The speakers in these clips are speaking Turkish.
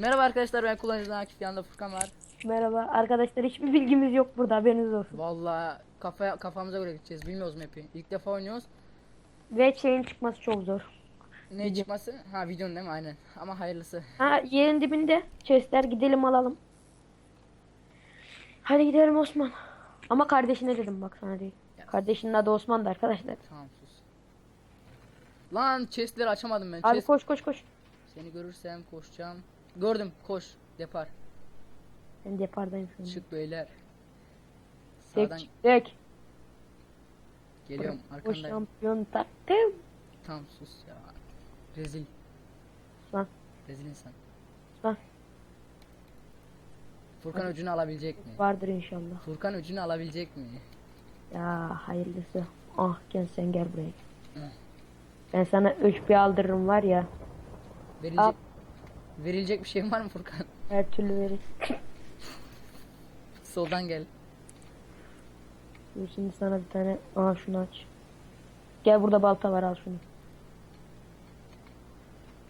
Merhaba arkadaşlar ben kullanıcıdan Akif yanında Furkan var. Merhaba arkadaşlar hiçbir bilgimiz yok burada haberiniz olsun. Vallahi kafa kafamıza göre gideceğiz bilmiyoruz map'i. İlk defa oynuyoruz. Ve şeyin çıkması çok zor. Ne çıkması? Ha videonun değil mi? Aynen. Ama hayırlısı. Ha yerin dibinde chestler gidelim alalım. Hadi gidelim Osman. Ama kardeşine dedim bak sana değil. Kardeşinin adı Osman'dı arkadaşlar. Tamam sus. Lan chestleri açamadım ben. Abi Chest... koş koş koş. Seni görürsem koşacağım. Gördüm koş. Depar. Ben depardayım şu an. Çık beyler. Tek Sağdan tek. geliyorum O arkandayım. şampiyon taktım. Tamam sus ya. Rezil. Lan. Rezil insan. Lan. Furkan öcünü alabilecek mi? Vardır inşallah. Furkan öcünü alabilecek mi? Ya hayırlısı. Ah gel sen gel buraya. Ben sana öç bir aldırırım var ya. Verilecek, Al. Verilecek bir şeyin var mı Furkan? Her türlü verir. Soldan gel. Dur şimdi sana bir tane. Aa şunu aç. Gel burada balta var al şunu.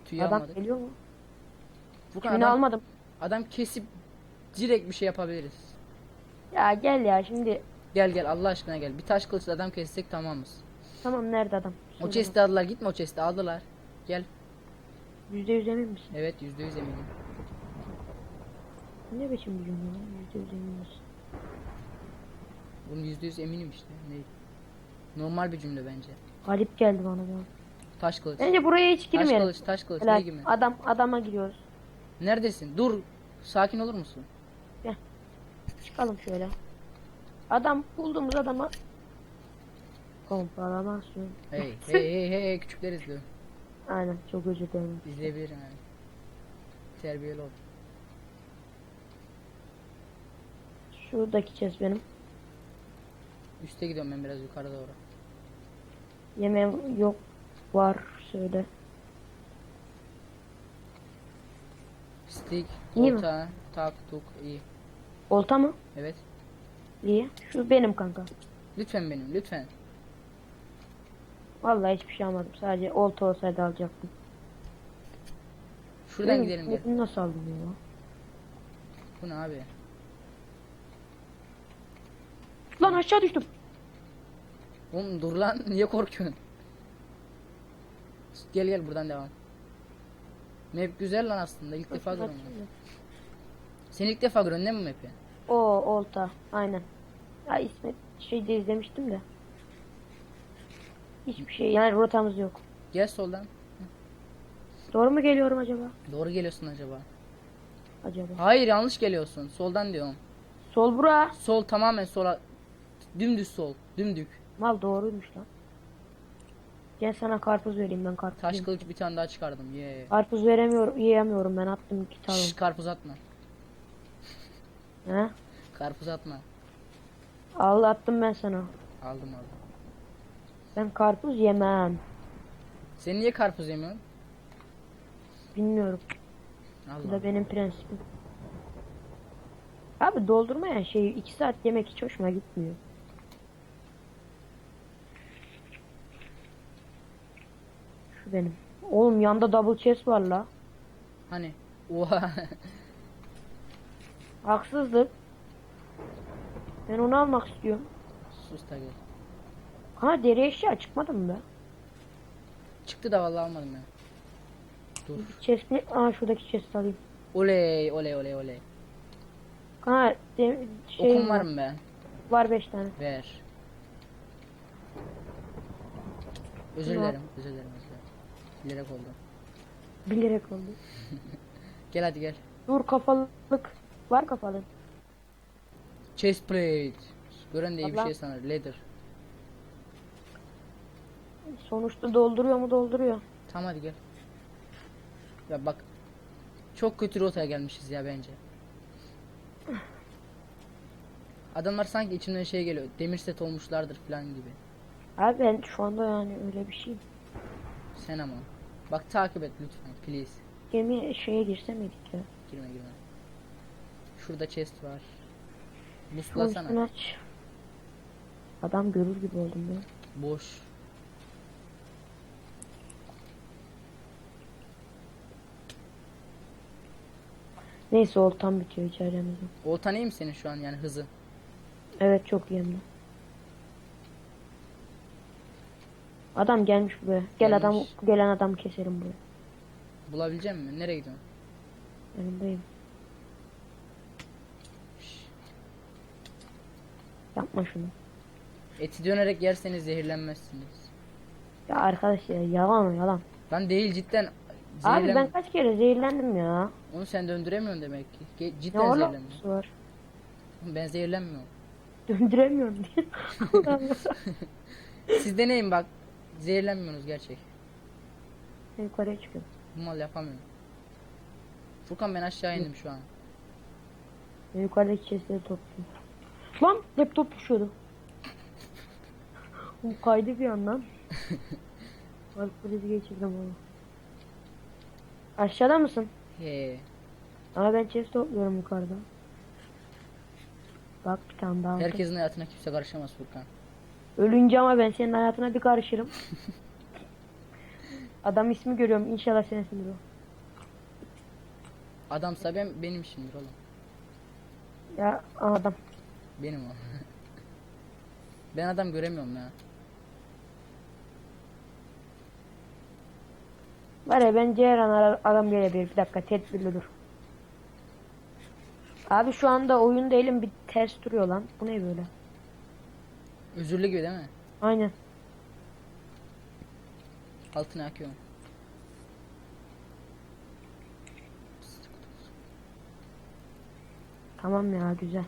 Tüy Adam almadık. geliyor mu? Furkan Tüyünü adam, almadım. adam kesip direkt bir şey yapabiliriz. Ya gel ya şimdi. Gel gel Allah aşkına gel. Bir taş kılıçla adam kessek tamamız. Tamam nerede adam? O Söyle chest'i aldılar. Gitme o chest'i aldılar. Gel. Yüzde yüz emin misin? Evet yüzde yüz eminim. Ne biçim bir cümle lan? Yüzde yüz emin misin? Bunun yüzde yüz eminim işte. Ne? Normal bir cümle bence. Galip geldi bana ya. Taş kılıç. Bence buraya hiç Taş girmeyelim. kılıç, taş kılıç. Helal. Ne gibi? Adam adama giriyoruz. Neredesin? Dur. Sakin olur musun? Çıkalım şöyle. Adam bulduğumuz adama Komparamasyon. Hey, hey, hey, hey, küçükler izliyor. Aynen çok özür dilerim. İzleyebilir yani. Terbiyeli ol. Şuradaki chest benim. Üste gidiyorum ben biraz yukarı doğru. Yemeğim yok. Var söyle. Stick, İyi mi? olta, tak, tuk, iyi. Olta mı? Evet. İyi. Şu benim kanka. Lütfen benim, lütfen. Vallahi hiçbir şey almadım. Sadece olta olsaydı alacaktım. Şuradan Benim gidelim gel. Bunu nasıl aldın ya? Bu ne abi? Lan aşağı düştüm. Oğlum dur lan, niye korkuyorsun? Gel gel buradan devam. Map güzel lan aslında. İlk defa görüyorum. Sen ilk defa görüyorsun değil mi map'i? O olta. Aynen. Ya İsmet şeyde izlemiştim de. Hiçbir şey yani rotamız yok. Gel soldan. Doğru mu geliyorum acaba? Doğru geliyorsun acaba. Acaba. Hayır yanlış geliyorsun. Soldan diyorum. Sol bura. Sol tamamen sola. Dümdüz sol. Dümdük. Mal doğruymuş lan. Gel sana karpuz vereyim ben karpuz. Taş kılıç bir tane daha çıkardım. Ye. Karpuz veremiyorum, yiyemiyorum ben attım iki tane. Şş, karpuz atma. He? Karpuz atma. Al attım ben sana. Aldım aldım. Ben karpuz yemem. Sen niye karpuz yemiyorsun? Bilmiyorum. Bu Allah. da benim prensibim. Abi doldurmayan şeyi iki saat yemek hiç hoşuma gitmiyor. Şu benim. Oğlum yanda double chest var la. Hani? Oha. Haksızlık. Ben onu almak istiyorum. Sus da gel. Ha deri eşya çıkmadı mı be? Çıktı da vallahi almadım ya. Dur. Chest ne? Aa şuradaki chest alayım. Oley oley oley oley. Ha de, şey Okum var mı be? Var 5 tane. Ver. Özür dilerim. Özür dilerim. Özür dilerim. Bilerek oldu. Bilerek oldu. Gel hadi gel. Dur kafalık. Var kafalı. Chest plate. Gören de iyi bir Allah. şey sanır. Leather. Sonuçta dolduruyor mu dolduruyor. Tamam hadi gel. Ya bak. Çok kötü rotaya gelmişiz ya bence. Adamlar sanki içimden şey geliyor. Demir set olmuşlardır falan gibi. Abi ben şu anda yani öyle bir şey. Sen ama. Bak takip et lütfen please. Gemi şeye girse miydik ya? Girme girme. Şurada chest var. Aç. Adam görür gibi oldum ben. Boş. Neyse oltam bitiyor içerimizde. Oltan iyi mi senin şu an yani hızı? Evet çok iyi hem de. Adam gelmiş buraya. Gel Gelmiş. adam gelen adamı keserim buraya. Bulabilecek misin? Nereye gidiyorsun? Yanındayım. Yapma şunu. Eti dönerek yerseniz zehirlenmezsiniz. Ya arkadaş ya yalan o yalan. Lan değil cidden Abi ben kaç kere zehirlendim ya. Onu sen döndüremiyorsun demek ki. Ge- Ne cidden zehirlenmiyorsun. alakası var? Ben zehirlenmiyorum. Döndüremiyorum diye. Siz deneyin bak. Zehirlenmiyorsunuz gerçek. Ben Yukarıya çıkıyorum. Bu mal yapamıyorum. Furkan ben aşağı indim şu an. Ben yukarıdaki chestleri topluyorum. Lan laptop düşüyordu. Oğlum kaydı bir yandan. Kalp krizi geçirdim onu. Aşağıda mısın? He. Ama ben chest topluyorum yukarıda. Bak bir tane daha. Herkesin hayatına kimse karışamaz Furkan. Ölünce ama ben senin hayatına bir karışırım. Adam ismi görüyorum. İnşallah sensindir o. Adamsa ben benim işimdir oğlum. Ya adam. Benim o. ben adam göremiyorum ya. Var ya bence her an adam gelebilir. Bir dakika tedbirli dur. Abi şu anda oyunda elim bir ters duruyor lan. Bu ne böyle? Özürlü gibi değil mi? Aynen. Altına akıyorum. Tamam ya güzel.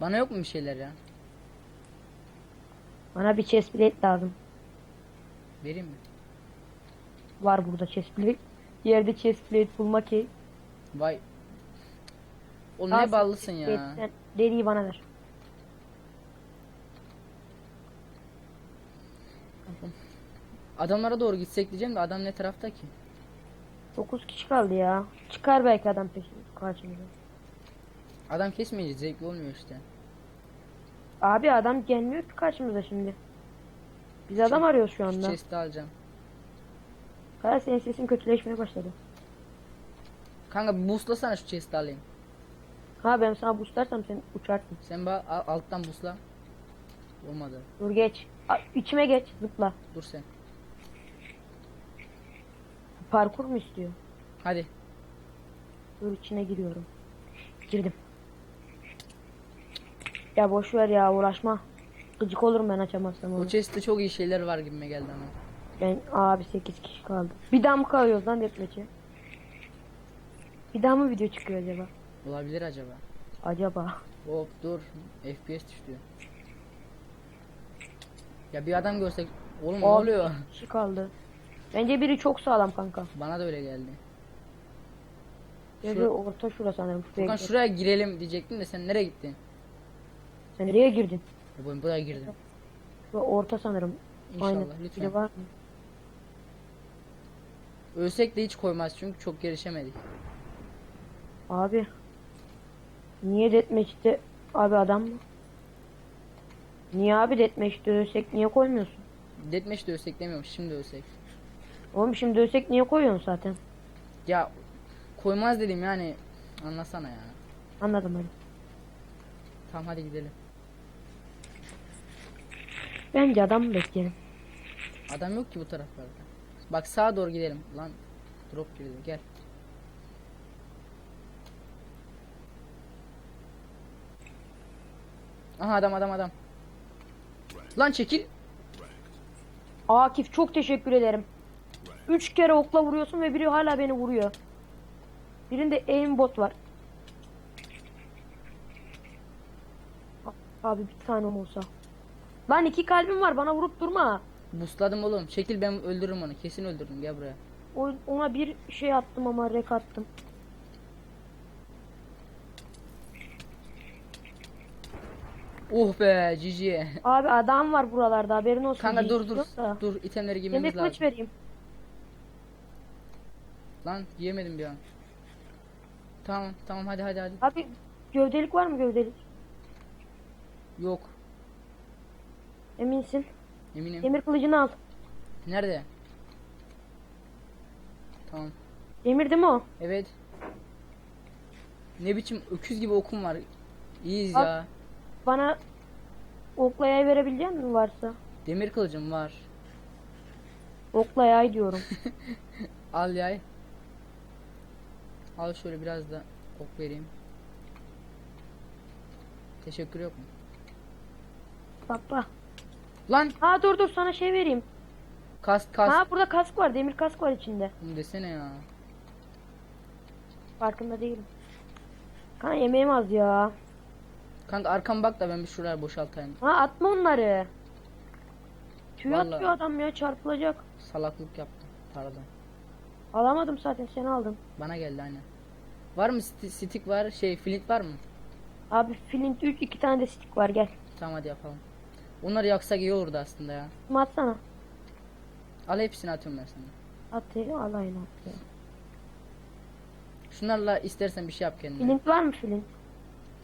Bana yok mu bir şeyler ya? Bana bir chest plate lazım. Vereyim mi? Var burada chest plate. Yerde chest plate bulmak ki. Vay. Oğlum ne ballısın ya. Deriyi bana ver. Adamlara doğru gitsek diyeceğim de adam ne tarafta ki? 9 kişi kaldı ya. Çıkar belki adam peşin karşımıza. Adam kesmeyince zevkli olmuyor işte. Abi adam gelmiyor ki karşımıza şimdi. Biz adam arıyoruz şu Şu anda. chest'i alacağım. Kaya senin sesin kötüleşmeye başladı. Kanka bir boostlasana şu chest'i alayım. Ha ben sana boostlarsam sen uçarsın. Sen al- alttan boostla. Olmadı. Dur geç. A, içime geç zıpla. Dur sen. Parkur mu istiyor? Hadi. Dur içine giriyorum. Girdim. Ya boş ver ya uğraşma. Gıcık olurum ben açamazsam onu. chest'te çok iyi şeyler var gibime geldi ama. Ben abi 8 kişi kaldı. Bir daha mı kalıyoruz lan deathmatch'e? Bir daha mı video çıkıyor acaba? Olabilir acaba. Acaba. Hop dur. FPS düştü. Ya bir adam görsek. Oğlum ne Abi, oluyor? kişi kaldı. Bence biri çok sağlam kanka. Bana da öyle geldi. Ya Şu- da orta şura sanırım. Şuraya Furkan gidelim. şuraya girelim diyecektim de sen nereye gittin? Sen nereye girdin? Ya ben buraya girdim. Şura orta sanırım. İnşallah Aynen. lütfen. Biri var mı? Ölsek de hiç koymaz çünkü çok gelişemedik. Abi. Niye deathmatch'te abi adam mı? Niye abi deathmatch'te ölsek niye koymuyorsun? Deathmatch de ölsek demiyorum şimdi ölsek. Oğlum şimdi ölsek niye koyuyorsun zaten? Ya koymaz dedim yani. Anlasana ya. Anladım hadi. Tamam hadi gidelim. Bence adam bekleyelim? Adam yok ki bu taraflarda. Bak sağa doğru gidelim. Lan drop girdi gel. Aha adam adam adam. Lan çekil. Akif çok teşekkür ederim. Üç kere okla vuruyorsun ve biri hala beni vuruyor. Birinde aimbot var. Abi bir tanem olsa. Lan iki kalbim var bana vurup durma. Busladım oğlum. Çekil ben öldürürüm onu. Kesin öldürdüm. Gel buraya. O, ona bir şey attım ama rek attım. Oh be cici. Abi adam var buralarda haberin olsun. Kanka dur dur. Dur itemleri giymemiz kılıç lazım. vereyim. Lan giyemedim bir an. Tamam tamam hadi hadi hadi. Abi gövdelik var mı gövdelik? Yok. Eminsin. Eminim. Demir kılıcını al. Nerede? Tamam. Demir değil mi o? Evet. Ne biçim öküz gibi okum var. İyiyiz Al. ya. Bana okla yay verebilecek misin varsa? Demir kılıcım var. Okla yay diyorum. Al yay. Al şöyle biraz da ok vereyim. Teşekkür yok mu? Baba. Lan Ha dur dur sana şey vereyim. kask kask. Ha burada kask var. Demir kask var içinde. Bunu desene ya. Farkında değilim. Kanka yemeğim az ya. Kanka arkam bak da ben bir şuraya boşaltayım. Ha atma onları. Tüy Vallahi. atıyor adam ya çarpılacak. Salaklık yaptım. Pardon. Alamadım zaten seni aldım. Bana geldi aynen. Var mı sti- stick var? Şey flint var mı? Abi flint 3 iki tane de stick var gel. Tamam hadi yapalım. Onları yaksak iyi olurdu aslında ya. Şunu atsana. Al hepsini atıyorum ben sana. At ya al aynı. Şunlarla istersen bir şey yap kendine. Flint var mı flint?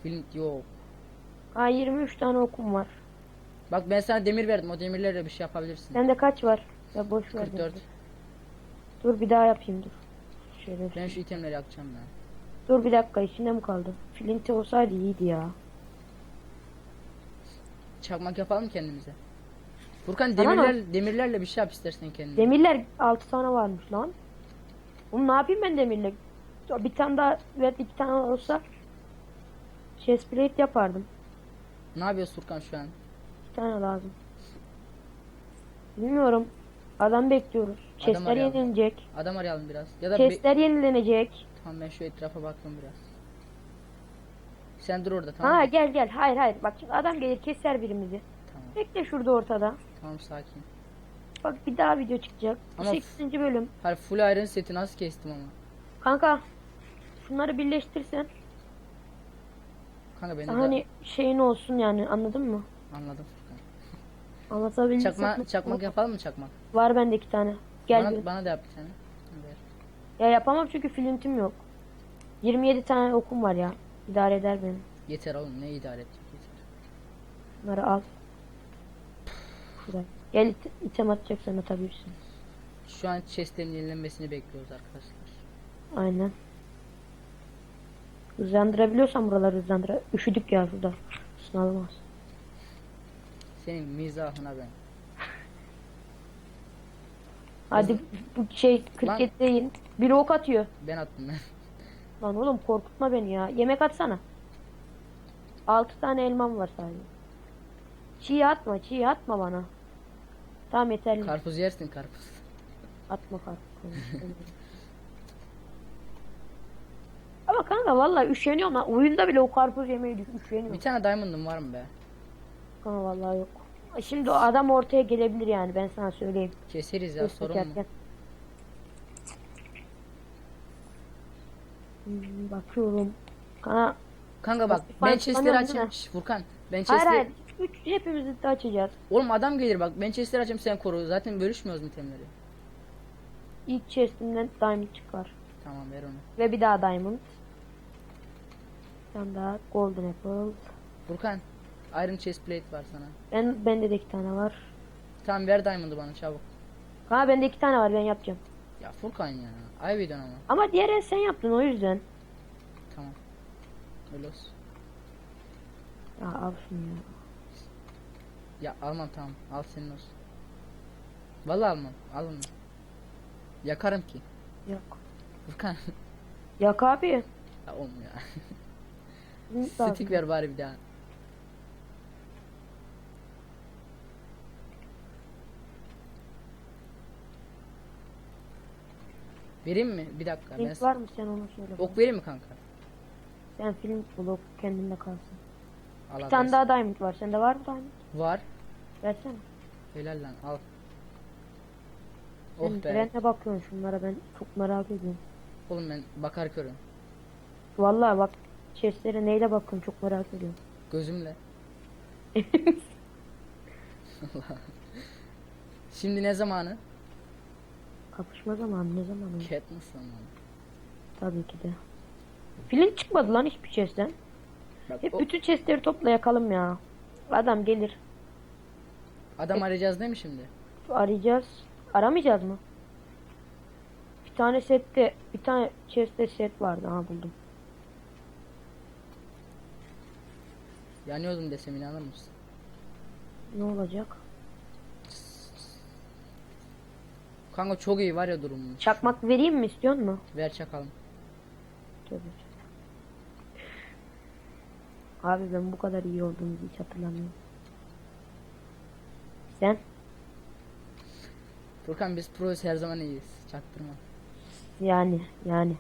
Flint yok. Ha 23 tane okum var. Bak ben sana demir verdim. O demirlerle bir şey yapabilirsin. Sende kaç var? Ya boş ver. 44. beni. Dur bir daha yapayım dur. Şöyle. Ben şu itemleri yakacağım ya. Dur bir dakika içinde mi kaldı? Flint olsaydı iyiydi ya. Çakmak yapalım kendimize. Furkan demirler, demirlerle bir şey yap istersen kendine. Demirler 6 tane varmış lan. Oğlum ne yapayım ben demirle? Bir tane daha evet iki tane olsa chestplate yapardım. ne yapıyorsun Furkan şu an? Bir tane lazım. Bilmiyorum. Adam bekliyoruz. Chestler arayalım. yenilenecek. Adam arayalım biraz. Ya da be- Chestler yenilenecek. tamam ben şu etrafa bakıyorum biraz. Sen dur orada tamam Ha mı? gel gel. Hayır hayır. Bak şimdi adam gelir keser birimizi. Tamam. Bekle şurada ortada. Tamam sakin. Bak bir daha video çıkacak. Ama 8. bölüm. Hayır full iron seti nasıl kestim ama. Kanka şunları birleştirsen Kanka beni hani şeyin olsun yani anladın mı? anladım Furkan. Anlatabildim. Çakma, çakmak yapalım mı çakmak? Var bende iki tane. Gel bana, bir. bana da yap bir tane. Ver. Ya yapamam çünkü flintim yok. 27 tane okum var ya. İdare eder beni. Yeter oğlum ne idare edecek yeter. Bunları al. Şuraya. Gel it item atacaksan atabilirsin. Şu an chestlerin yenilenmesini bekliyoruz arkadaşlar. Aynen. Hızlandırabiliyorsan buraları hızlandır. Üşüdük ya şurada. Sınavamaz. Senin mizahına ben. Hadi bu şey 47 değil. Biri ok atıyor. Ben attım ben. Lan oğlum korkutma beni ya. Yemek atsana. 6 tane elmam var sadece. Çiğ atma, çiğ atma bana. Tamam yeterli. Karpuz yersin karpuz. atma karpuz. Ama kanka vallahi üşeniyorum lan. Oyunda bile o karpuz yemeyi üşeniyorum. Bir tane diamond'ım var mı be? Kanka vallahi yok. Şimdi o adam ortaya gelebilir yani ben sana söyleyeyim. Keseriz ya Dur, sorun mu? Hmm, bakıyorum. Kanka Kanka bak değil mi? Şş, Furkan ben hayır hayır. Üç, hepimiz de açacağız. Oğlum adam gelir bak ben chestleri açayım sen koru. Zaten bölüşmüyoruz mu itemleri? İlk chestimden diamond çıkar. Tamam ver onu. Ve bir daha diamond. Bir tane daha golden apple. Furkan iron chest plate var sana. Ben bende de iki tane var. Tamam ver diamond'ı bana çabuk. Ha bende iki tane var ben yapacağım. Ya Furkan ya. Ayıbıydın ama. Ama diğer el sen yaptın o yüzden. Tamam. Öyle olsun. Ya al şunu ya. Ya almam tamam. Al senin olsun. Vallahi almam. Al onu. Yakarım ki. Yok. Furkan. Yak abi. ya lazım. Stick ver bari bir daha. Vereyim mi? Bir dakika. Ben Flint var mı sen onu söyle. bana. ok vereyim mi kanka? Sen flint bul ok kendinde kalsın. Al Bir tane daha diamond var. Sende var mı diamond? Var. Versene. Helal lan al. Oh Sen be. ben de bakıyorum şunlara ben çok merak ediyorum. Oğlum ben bakar körüm. Vallahi bak chestlere neyle bakıyorum çok merak ediyorum. Gözümle. Allah. Şimdi ne zamanı? Kapışma zamanı ne zamanı? Katniss zamanı. Tabii ki de. Flint çıkmadı lan hiçbir chestten. Bak, Hep o- bütün chestleri topla yakalım ya. Adam gelir. adam arayacağız değil mi şimdi? Arayacağız. Aramayacağız mı? Bir tane sette, bir tane chest'te set vardı. Ha buldum. Yanıyordum desem inanır mısın? Ne olacak? Kanka çok iyi var ya durumun. Çakmak vereyim mi istiyor mu? Ver çakalım. Abi ben bu kadar iyi olduğumuzu hiç hatırlamıyorum. Sen? Furkan biz proyuz her zaman iyiyiz. Çaktırma. Yani yani.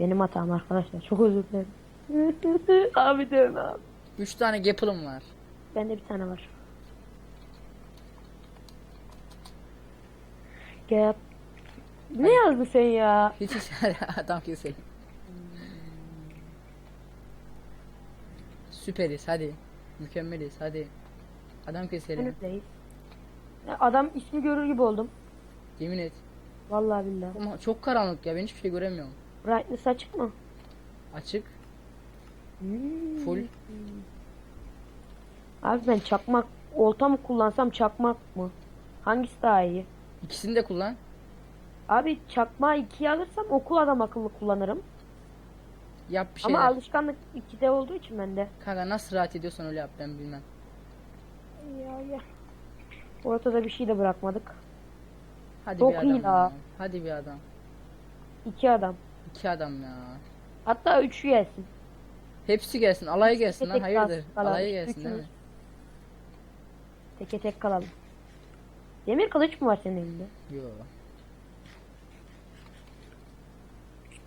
Benim hatam arkadaşlar. Çok özür dilerim. abi dövme abi. 3 tane gapılım var. Bende bir tane var. Gap. Ne yazdın sen ya? Hiç hiç adam keselim. Süperiz hadi. Mükemmeliz hadi. Adam keselim. Ya Adam ismi görür gibi oldum. Yemin et. Vallahi billahi. Ama çok karanlık ya ben hiçbir şey göremiyorum. Brightness açık mı? Açık. Hmm. Full. Abi ben çakmak olta mı kullansam çakmak mı? Hangisi daha iyi? İkisini de kullan. Abi çakmağı ikiye alırsam okul adam akıllı kullanırım. Yap bir şeyler. Ama alışkanlık ikide olduğu için bende. Kanka nasıl rahat ediyorsan öyle yap ben bilmem. Ya ya. Ortada bir şey de bırakmadık. Hadi Çok bir adam. ya. Hadi bir adam. İki adam. İki adam ya. Hatta üçü gelsin. Hepsi gelsin. Alay gelsin lan. tek Hayırdır? kalsın falan. Alay gelsin? Üçümüz. Teke tek kalalım. Demir kılıç mı var senin elinde? Yo.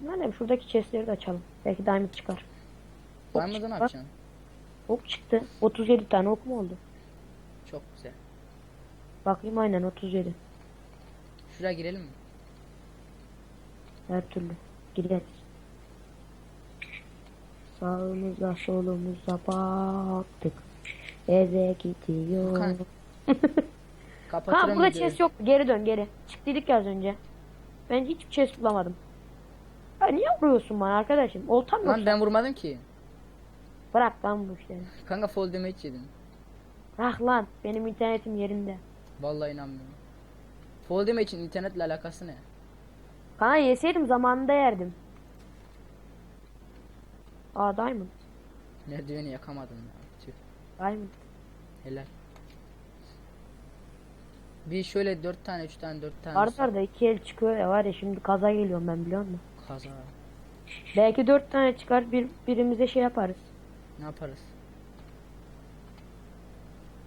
Madem şuradaki chestleri de açalım. Belki diamond çıkar. Ok çıktı. ne yapacaksın? Ok çıktı. 37 tane ok mu oldu? Çok güzel. Bakayım aynen 37. Şuraya girelim mi? Her türlü. Gideriz. Sağımıza solumuza baktık. Eve gidiyor. Furkan, Ha Kapatırım burada videoyu. chest yok. Geri dön geri. Çık dedik ya az önce. Ben hiç chest bulamadım. Ya niye vuruyorsun bana arkadaşım? Oltam yok. Lan ben vurmadım ki. Bırak lan bu işleri. Kanka fall damage yedin. Bırak lan. Benim internetim yerinde. Vallahi inanmıyorum. Fall damage'in internetle alakası ne? Kana yeseydim zamanında yerdim. Aa diamond. Merdiveni yakamadım ya. Tüh. Diamond. Helal. Bir şöyle dört tane, üç tane, dört tane. Arda arda iki el çıkıyor ya var ya şimdi kaza geliyorum ben biliyor musun? Kaza. Belki dört tane çıkar bir birimize şey yaparız. Ne yaparız?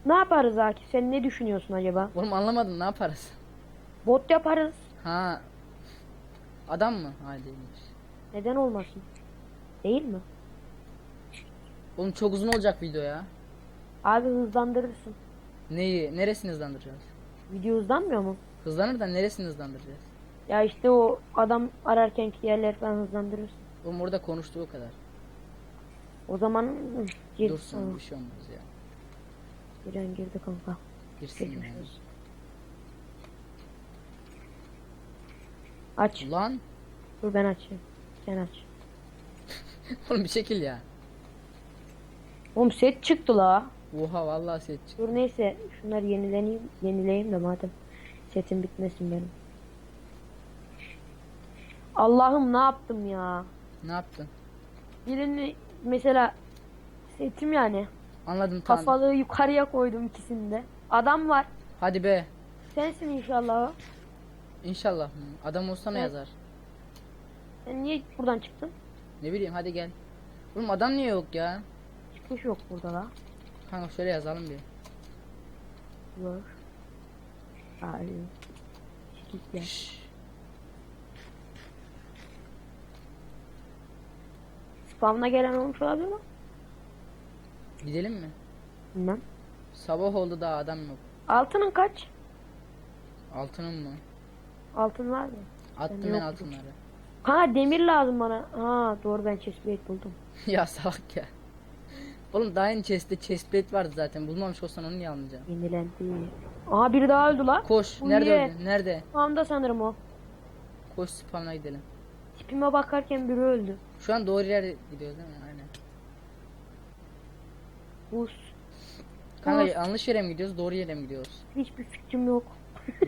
Ne yaparız Akif sen ne düşünüyorsun acaba? Oğlum anlamadım ne yaparız? Bot yaparız. Ha. Adam mı? Ha değilmiş. Neden olmasın? Değil mi? Oğlum çok uzun olacak video ya. Abi hızlandırırsın. Neyi? Neresini hızlandıracağız? Video hızlanmıyor mu? Hızlanır da neresini hızlandıracağız? Ya işte o adam ararken yerler falan hızlandırırsın. Oğlum orada konuştuğu kadar. O zaman hı, gir. Dursun Tamam. bir şey olmaz ya. Giren girdi kanka. Girsin Geçmiş yani. olsun. Aç. Ulan. Dur ben açayım. Sen aç. Oğlum bir şekil ya. Oğlum set çıktı la. Oha vallahi set çıktı. Dur neyse şunları yenileneyim, yenileyim de madem setim bitmesin benim. Allah'ım ne yaptım ya? Ne yaptın? Birini mesela setim yani Anladım tamam. kafalığı yukarıya koydum ikisini de. Adam var. Hadi be. Sensin inşallah. İnşallah. Adam olsa ne Evet. yazar? Sen niye buradan çıktın? Ne bileyim hadi gel. Oğlum adam niye yok ya? Çıkış yok burada la. Kanka şöyle yazalım bir. Var. Sikikler. Şşş. Spamına gelen olmuş olabilir mi? Gidelim mi? Bilmem. Sabah oldu daha adam yok. Altının kaç? Altının mı? Altın var mı? Attım ben yok. altınları. Ha demir lazım bana. Ha doğru ben chestplate buldum. ya salak ya. Oğlum daha yeni chest'te chestplate vardı zaten. Bulmamış olsan onu niye almayacaksın? Yenilendi. Aha biri daha öldü lan. Koş. Bu Nerede niye? öldü? Nerede? Spamda sanırım o. Koş spamına gidelim. Tipime bakarken biri öldü. Şu an doğru yere gidiyoruz değil mi? Aynen. Buz. Kanka Buz. yanlış yere mi gidiyoruz? Doğru yere mi gidiyoruz? Hiçbir fikrim yok.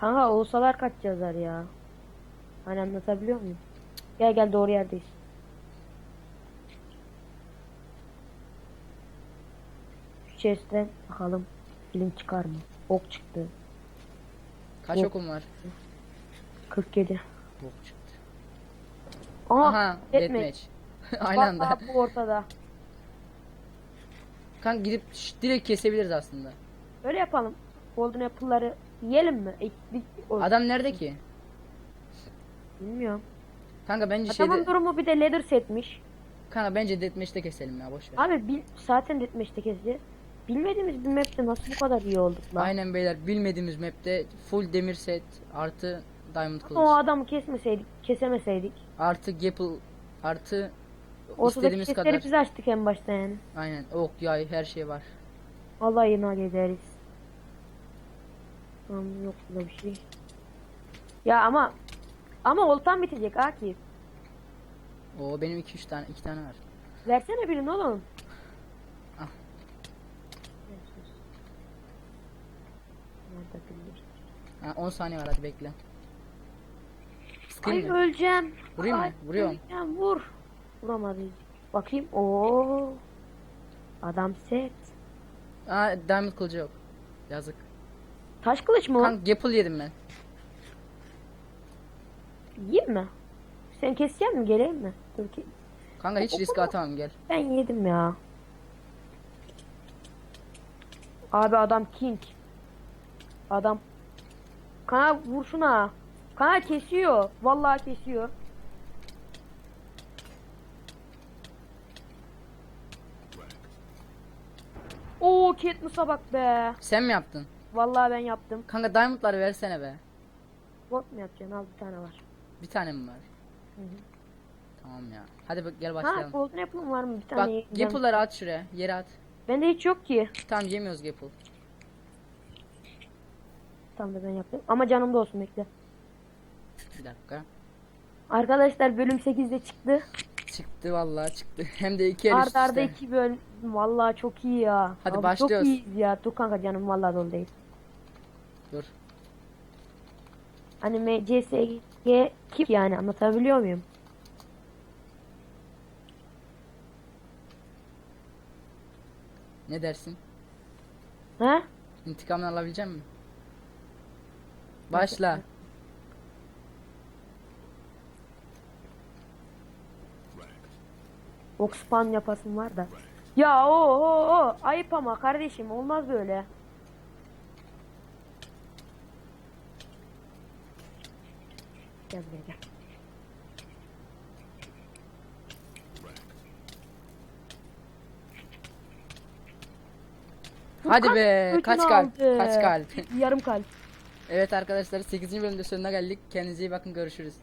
Kanka olsalar kaç yazar ya. Hani anlatabiliyor muyum? Gel gel doğru yerdeyiz. Chest'ten bakalım film çıkar mı? Ok çıktı. Kaç Yok. okum var? 47. Bok çıktı. Aha, Aha deathmatch. Aynı anda. Bak, bu ortada. Kanka gidip şş, direkt kesebiliriz aslında. Öyle yapalım. Golden Apple'ları yiyelim mi? Eklik Adam nerede ki? Bilmiyorum. Kanka bence Adamın şeyde durumu bir de leather setmiş. kanka bence deathmatch'te keselim ya boş ver. Abi bil, zaten deathmatch'te kesti. Bilmediğimiz bir map'te nasıl bu kadar iyi olduk lan? Aynen beyler bilmediğimiz map'te full demir set artı diamond O kılıç adamı kesmeseydik, kesemeseydik. artı gapple artı Ortadaki istediğimiz kadar biz açtık en başta yani. aynen ok yay her şey var. Allah inan ederiz. Tamam yok burada bir şey. Ya ama ama oltan bitecek Akif. O benim 2 3 tane 2 tane var. Versene birini oğlum. Bilir? Ha, 10 saniye var hadi bekle. Ay Sıkayım mı? öleceğim. Vurayım mı? Ay, Vuruyorum. öleceğim, vur. Vuramadı. Bakayım. Oo. Adam set. Aa diamond kılıcı yok. Yazık. Taş kılıç mı o? Kanka gapple yedim ben. Yiyeyim mi? Sen kesecek mi? Geleyim mi? Dur ki. Kanka hiç risk atamam gel. Ben yedim ya. Abi adam king. Adam. Kana vur şuna. Kana kesiyor. Vallahi kesiyor. Oo Katniss'a bak be. Sen mi yaptın? Vallahi ben yaptım. Kanka diamondları versene be. Bot mu yapacaksın? Al bir tane var. Bir tane mi var? Hı hı. Tamam ya. Hadi bak gel Ha başlayalım. golden apple'ım var mı? Bir Bak tane yiyeceğim. gaple'ları at şuraya. Yere at. Bende hiç yok ki. Tamam yemiyoruz gapple. Tamam da ben yaptım. Ama canımda olsun bekle. Bir dakika. Arkadaşlar bölüm 8'de çıktı. Çıktı vallahi çıktı. Hem de iki el üst Arda arda üste. iki bölüm. Vallahi çok iyi ya. Hadi Abi başlıyoruz. Çok iyiyiz ya. Dur kanka canım vallahi dolu değil. Dur. Hani M- CSG kim yani anlatabiliyor muyum? Ne dersin? Ha? İntikamını alabilecek misin? Başla. Oxpan yapasım var da. Ya o o o ayıp ama kardeşim olmaz böyle. Gel buraya gel. Hadi be. Kaç kalp? Kaç kalp? Yarım kalp. Evet arkadaşlar 8. bölümde sonuna geldik. Kendinize iyi bakın görüşürüz.